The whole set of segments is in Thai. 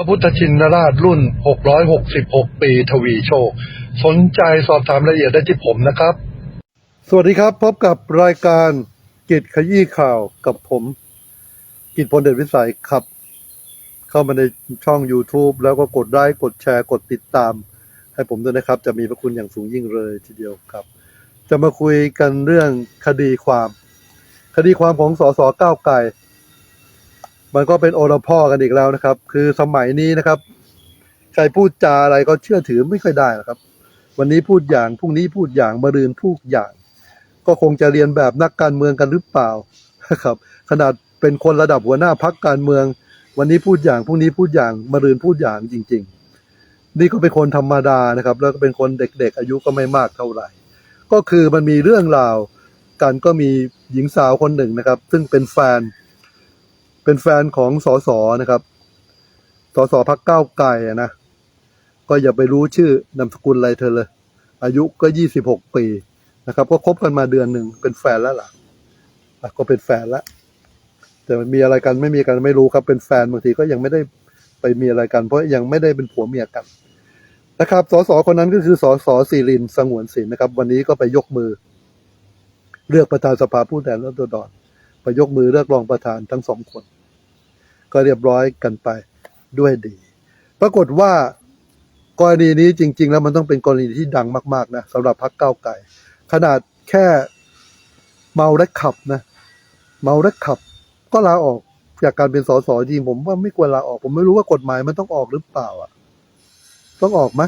พระพุทธชินราชรุ่น 666 ปีทวีโชค สนใจสอบถามรายละเอียดได้ที่ผมนะครับ สวัสดีครับ พบกับรายการกิจขยี้ข่าวกับผม กิจพลเดชวิสัยครับ เข้ามาในช่อง YouTube แล้วก็กดไลค์กดแชร์กดติดตาม ให้ผมด้วยนะครับ จะมีพระคุณอย่างสูงยิ่งเลยทีเดียวครับ จะมาคุยกันเรื่องคดีความ คดีความของสสก้าวไกล มันก็เป็นโอรพ่อกันอีกแล้วนะครับ คือสมัยนี้นะครับ ใครพูดจาอะไรก็เชื่อถือไม่ค่อยได้หรอกครับ วันนี้พูดอย่างพรุ่งนี้พูดอย่างมะรืนพูดอย่าง ก็คงจะเรียนแบบนักการเมืองกันหรือเปล่าครับ ขนาดเป็นคนระดับหัวหน้าพักการเมือง วันนี้พูดอย่างพรุ่งนี้พูดอย่างมะรืนพูดอย่างจริง ๆ นี่ก็เป็นคนธรรมดานะครับ แล้วก็เป็นคนเด็กๆ อายุก็ไม่มากเท่าไหร่ ก็คือมันมีเรื่องราวกันก็มีหญิงสาวคนหนึ่งนะครับ ซึ่งเป็นแฟน เป็นแฟนของสสนะครับสสพักเก้าไกลอะนะก็อย่าไปรู้ชื่อนามสกุลอะไรเธอเลย อายุก็ยี่สิบหกปีนะครับ ก็คบกันมาเดือนหนึ่งเป็นแฟนแล้วล่ะอะก็เป็นแฟนแล้วแต่มีอะไรกันไม่มีกันไม่รู้ครับ เป็นแฟนบางทีก็ยังไม่ได้ไปมีอะไรกัน เพราะยังไม่ได้เป็นผัวเมียกันนะครับสสคนนั้นก็คือสสสิรินสงวนศิลป์นะครับ วันนี้ก็ไปยกมือ เลือกประธานสภาผู้แทนราษฎรไปยกมือเลือกรองประธานทั้งสองคน ก็เรียบร้อยกันไปด้วยดี ปรากฏว่ากรณีนี้จริง ๆ แล้วมันต้องเป็นกรณีที่ดังมาก ๆ นะสำหรับพรรคก้าวไกลขนาดแค่เมาและขับนะเมาและขับ ก็ลาออกจากการเป็นสสจริงผมว่าไม่ควรลาออก ผมไม่รู้ว่ากฎหมายมันต้องออกหรือเปล่าอะ ต้องออกไหม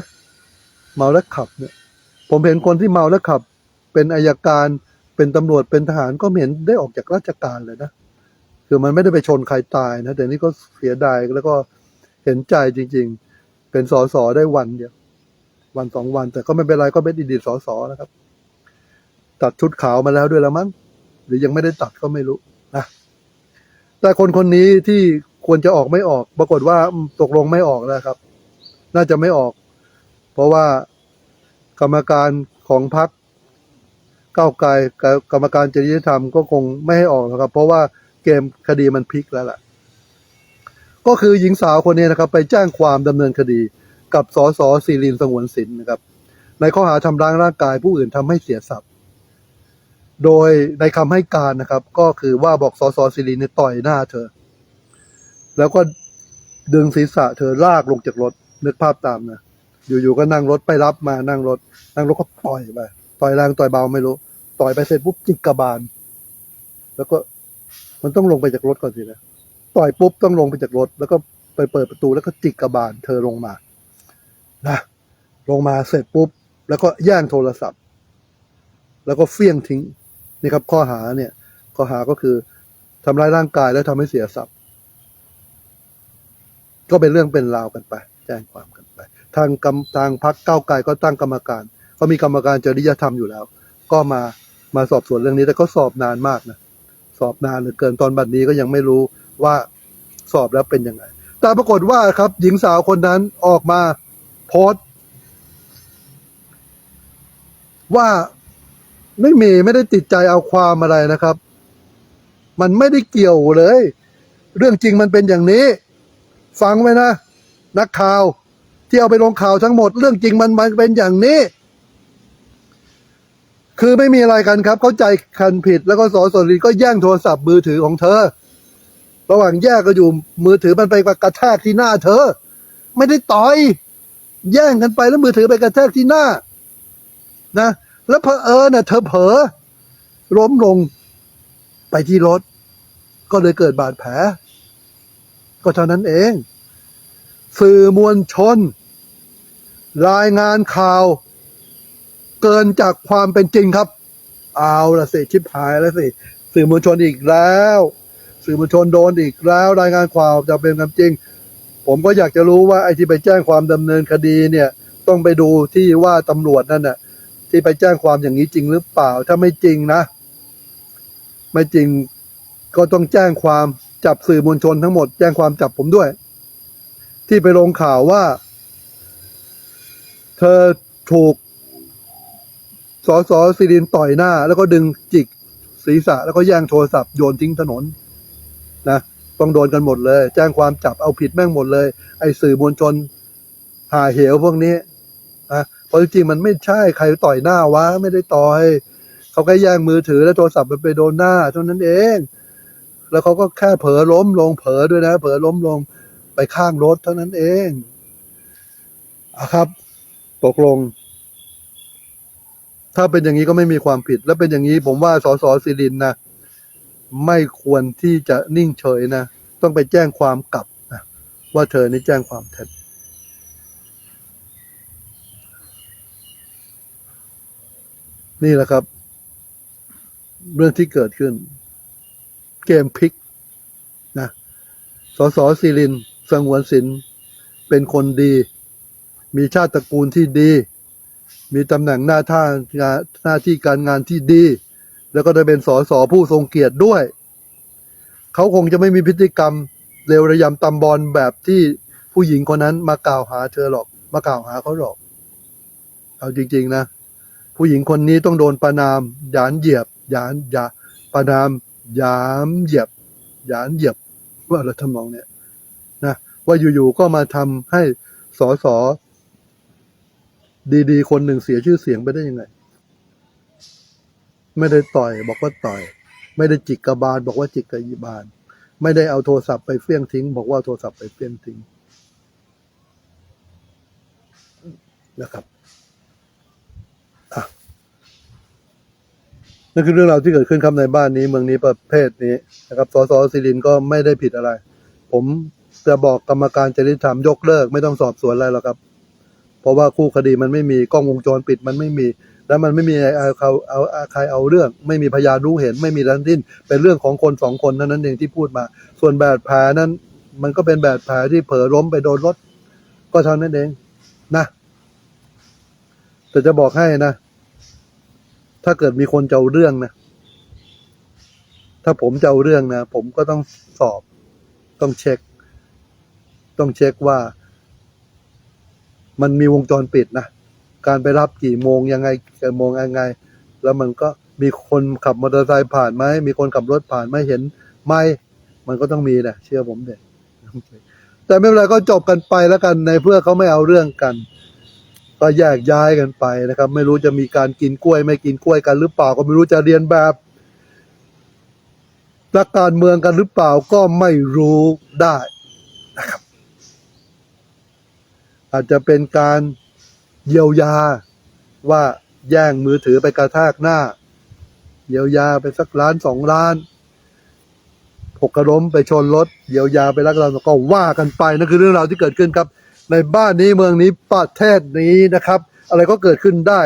เมาและขับเนี่ย ผมเห็นคนที่เมาและขับ เป็นอายการเป็นตำรวจเป็นทหารก็เห็นได้ออกจากราชการเลยนะ คือมันไม่ได้ไปชนใครตายนะ แต่นี่ก็เสียดายแล้วก็เห็นใจจริง ๆ เป็นสอสอได้วันเดียว วันสองวัน แต่ก็ไม่เป็นไรก็เป็นอดีตสอสอนะครับ ตัดชุดขาวมาแล้วด้วยแล้วมั้งหรือยังไม่ได้ตัดก็ไม่รู้นะแต่คนคนนี้ที่ควรจะออกไม่ออก ปรากฏว่าตกลงไม่ออกแล้วครับ น่าจะไม่ออก เพราะว่ากรรมการของพรรคก้าวไกลกับกรรมการจริยธรรมก็คงไม่ให้ออกนะครับ เพราะว่า เกมคดีมันพลิกแล้วล่ะ ก็คือหญิงสาวคนนี้นะครับ ไปแจ้งความดำเนินคดีกับสสศิรินสงวนสินนะครับ ในข้อหาทำร้ายร่างกายผู้อื่นทำให้เสียทรัพย์ โดยในคำให้การนะครับ ก็คือว่าบอกสสศิรินเนี่ยต่อยหน้าเธอ แล้วก็ดึงศีรษะเธอลากลงจากรถนึกภาพตามนะอยู่ๆก็นั่งรถไปรับมานั่งรถ นั่งรถก็ต่อยไปต่อยแรงต่อยเบาไม่รู้ ต่อยไปเสร็จปุ๊บจิกกระบาล แล้วก็ มันต้องลงไปจากรถก่อนสินะต่อยปุ๊บต้องลงไปจากรถ แล้วก็ไปเปิดประตูแล้วก็จิกกระบาลเธอลงมา นะลงมาเสร็จปุ๊บ แล้วก็แย่งโทรศัพท์ แล้วก็เฟี้ยงทิ้งนี่ครับ ข้อหาเนี่ย ข้อหาก็คือทำร้ายร่างกายและทำให้เสียทรัพย์ ก็เป็นเรื่องเป็นราวกันไป แจ้งความกันไป ทางกรรมทางพักเก้าไกลก็ตั้งกรรมการ ก็มีกรรมการจริยธรรมอยู่แล้ว ก็มามาสอบสวนเรื่องนี้แต่ก็สอบนานมากนะ สอบนานเหลือเกินตอนบัดนี้ก็ยังไม่รู้ว่าสอบแล้วเป็นยังไง แต่ปรากฏว่าครับ หญิงสาวคนนั้นออกมาโพสต์ว่าไม่มีไม่ได้ติดใจเอาความอะไรนะครับ มันไม่ได้เกี่ยวเลย เรื่องจริงมันเป็นอย่างนี้ ฟังไว้นะ นักข่าว ที่เอาไปลงข่าวทั้งหมด เรื่องจริงมันมันเป็นอย่างนี้ คือไม่มีอะไรกันครับ เข้าใจคันผิดแล้วก็สอสรีก็แย่งโทรศัพท์มือถือของเธอ ระหว่างแยกก็อยู่มือถือมันไปกระแทกที่หน้าเธอ ไม่ได้ต่อย แย่งกันไปแล้วมือถือไปกระแทกที่หน้า นะ แล้วเพอเอิญน่ะเธอเผลอล้มลงไปที่รถ ก็เลยเกิดบาดแผล ก็เท่านั้นเอง สื่อมวลชน รายงานข่าว เกินจากความเป็นจริงครับ เอาละสิชิบหายแล้วสิ สื่อมวลชนอีกแล้ว สื่อมวลชนโดนอีกแล้วรายงานข่าวจะเป็นความจริง ผมก็อยากจะรู้ว่าไอ้ที่ไปแจ้งความดำเนินคดีเนี่ย ต้องไปดูที่ว่าตำรวจนั่นน่ะ ที่ไปแจ้งความอย่างนี้จริงหรือเปล่า ถ้าไม่จริงนะ ไม่จริงก็ต้องแจ้งความจับสื่อมวลชนทั้งหมดแจ้งความจับผมด้วย ที่ไปลงข่าวว่า เธอถูก สอสอสิรินต่อยหน้า แล้วก็ดึงจิกศีรษะ แล้วก็แย่งโทรศัพท์โยนทิ้งถนนนะต้องโดนกันหมดเลย แจ้งความจับเอาผิดแม่งหมดเลย ไอ้สื่อมวลชนหาเหวพวกนี้นะเพราะจริงมันไม่ใช่ใครต่อยหน้าวะไม่ได้ต่อยเขาแค่แย่งมือถือแล้วโทรศัพท์มันไปโดนหน้าเท่านั้นเอง แล้วเขาก็แค่เผลอล้มลงเผลอด้วยนะ เผลอล้มลงไปข้างรถเท่านั้นเองอะครับ ตกลง ถ้าเป็นอย่างนี้ก็ไม่มีความผิด แล้วเป็นอย่างนี้ผมว่าสสสิรินนะไม่ควรที่จะนิ่งเฉยนะ ต้องไปแจ้งความกลับนะว่าเธอนี่แจ้งความเท็จนี่แหละครับ เรื่องที่เกิดขึ้น เกมพลิกนะสสสิรินสงวนสินเป็นคนดี มีชาติตระกูลที่ดี มีตำแหน่งหน้าท่างานหน้าที่การงานที่ดี แล้วก็ได้เป็นสสผู้ทรงเกียรติด้วย เขาคงจะไม่มีพฤติกรรมเลวระยำตำบอลแบบที่ผู้หญิงคนนั้นมากล่าวหาเธอหรอก มากล่าวหาเขาหรอก เอาจริง ๆ นะ ผู้หญิงคนนี้ต้องโดนประนามหยานเหยียบหยานหยาประนามหยามเหยียบหยานเหยียบว่าอะไรทำนองเนี้ยนะว่าอยู่ๆก็มาทำให้สอสอ ดีๆ คนหนึ่งเสียชื่อเสียงไปได้ยังไง ไม่ได้ต่อยบอกว่าต่อย ไม่ได้จิกกระบาล บอกว่าจิกกระยิบาล ไม่ได้เอาโทรศัพท์ไปเฟี้ยงทิ้ง บอกว่าโทรศัพท์ไปเฟี้ยงทิ้งนะครับอะนั่นคือเรื่องราวที่เกิดขึ้นครับในบ้านนี้เมืองนี้ประเภทนี้นะครับสสสิรินก็ไม่ได้ผิดอะไร ผมจะบอกกรรมการจริยธรรมยกเลิก ไม่ต้องสอบสวนอะไรหรอกครับ เพราะว่าคู่คดีมันไม่มีกล้องวงจรปิดมันไม่มี แล้วมันไม่มีเอาเอาเอาเอาใครเอาเรื่อง ไม่มีพยานรู้เห็นไม่มีทั้งสิ้น เป็นเรื่องของคนสองคนเท่านั้นเองที่พูดมา ส่วนบาดแผลนั้น มันก็เป็นบาดแผลที่เผลอล้มไปโดนรถก็เท่านั้นเองนะแต่จะบอกให้นะ ถ้าเกิดมีคนจะเอาเรื่องนะถ้าผมจะเอาเรื่องนะผมก็ต้องสอบ ต้องเช็ค ต้องเช็คว่า มันมีวงจรปิดนะ การไปรับกี่โมงยังไงกี่โมงยังไง แล้วมันก็มีคนขับมอเตอร์ไซค์ผ่านไหมมีคนขับรถผ่านไหมเห็นไหมมันก็ต้องมีแหละเชื่อผมเด็แต่ไม่เป็นไรก็จบกันไปแล้วกันในเพื่อเขาไม่เอาเรื่องกัน ก็แยกย้ายกันไปนะครับ ไม่รู้จะมีการกินกล้วย ไม่กินกล้วยกันหรือเปล่าก็ไม่รู้จะเรียนแบบนักการเมืองกันหรือเปล่าก็ไม่รู้ได้นะครับ อาจจะเป็นการเยียวยาว่าแย่งมือถือไปกระแทกหน้า เยียวยาไปสักล้านสองล้านหกกระล้มไปชนรถเยียวยาไปรักเราก็ว่ากันไปนั่นคือเรื่องราวที่เกิดขึ้นครับ ในบ้านนี้เมืองนี้ประเทศนี้นะครับ อะไรก็เกิดขึ้นได้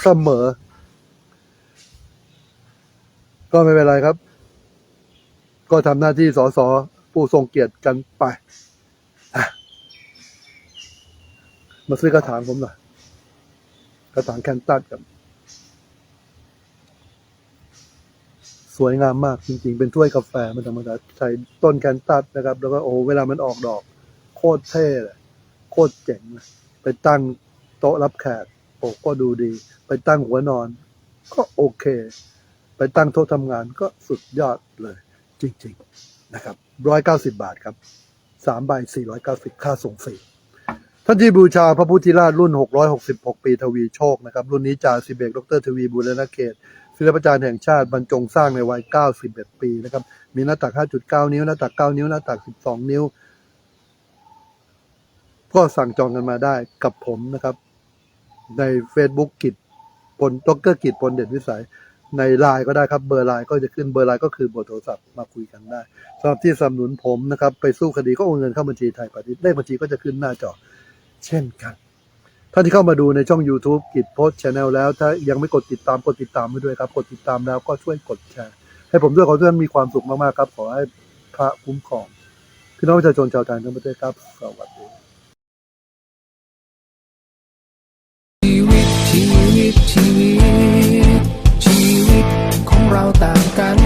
เสมอ ก็ไม่เป็นไรครับ ก็ทำหน้าที่สสผู้ทรงเกียรติกันไปอะ มาซื้อกระถางผมหน่อยกระถางแคนตัสกับ สวยงามมากจริง ๆ เป็นถ้วยกาแฟมันธรรมดาใส่ต้นแคนตัสนะครับ แล้วก็โอ้เวลามันออกดอก โคตรเท่เลยโคตรเจ๋งเลยไปตั้งโต๊ะรับแขกโอ้ก็ดูดี ไปตั้งหัวนอน ก็โอเค ไปตั้งโต๊ะทำงานก็สุดยอดเลย จริง ๆ นะครับร้อยเก้าสิบาทครับสามใบสี่ร้อยเก้าสิบค่าส่งฟรี ท่านที่บูชาพระพุทธราชรุ่น 666 ปีทวีโชคนะครับ รุ่นนี้จ่าสิบเอกดรทวีบุรณเขตศิลปอาจารย์แห่งชาติบรรจงสร้างในวัย 91 ปีนะครับ มีหน้าตัก 5.9 นิ้ว หน้าตัก 9 นิ้ว หน้าตัก 12 นิ้ว ก็สั่งจองกันมาได้กับผมนะครับ ใน Facebook กิจพลดรกิจพลเด่นวิสัย ในไลน์ก็ได้ครับ เบอร์ไลน์ก็จะขึ้นเบอร์ไลน์ก็คือเบอร์โทรศัพท์มาคุยกันได้สำหรับที่สนับสนุนผมนะครับ ไปสู้คดีก็โอนเงินเข้าบัญชีไทยพาณิชย์เลขบัญชีก็จะขึ้นหน้าจอ เช่นกัน ท่านที่เข้ามาดูในช่อง YouTube กิจโพสชแนลแล้ว ถ้ายังไม่กดติดตามกดติดตามไว้ด้วยครับ กดติดตามแล้วก็ช่วยกดแชร์ ให้ผมด้วยขอท่านมีความสุขมากๆครับ ขอให้พระคุ้มครองพี่น้องประชาชนชาวไทยทั้งประเทศครับสวัสดีชีวิตชีวิตชีวิต ชีวิตของเราต่างกัน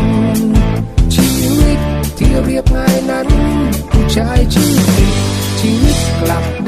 ชีวิตที่เรียบง่ายนั้น ผู้ชายชื่อติดชีวิตกลับ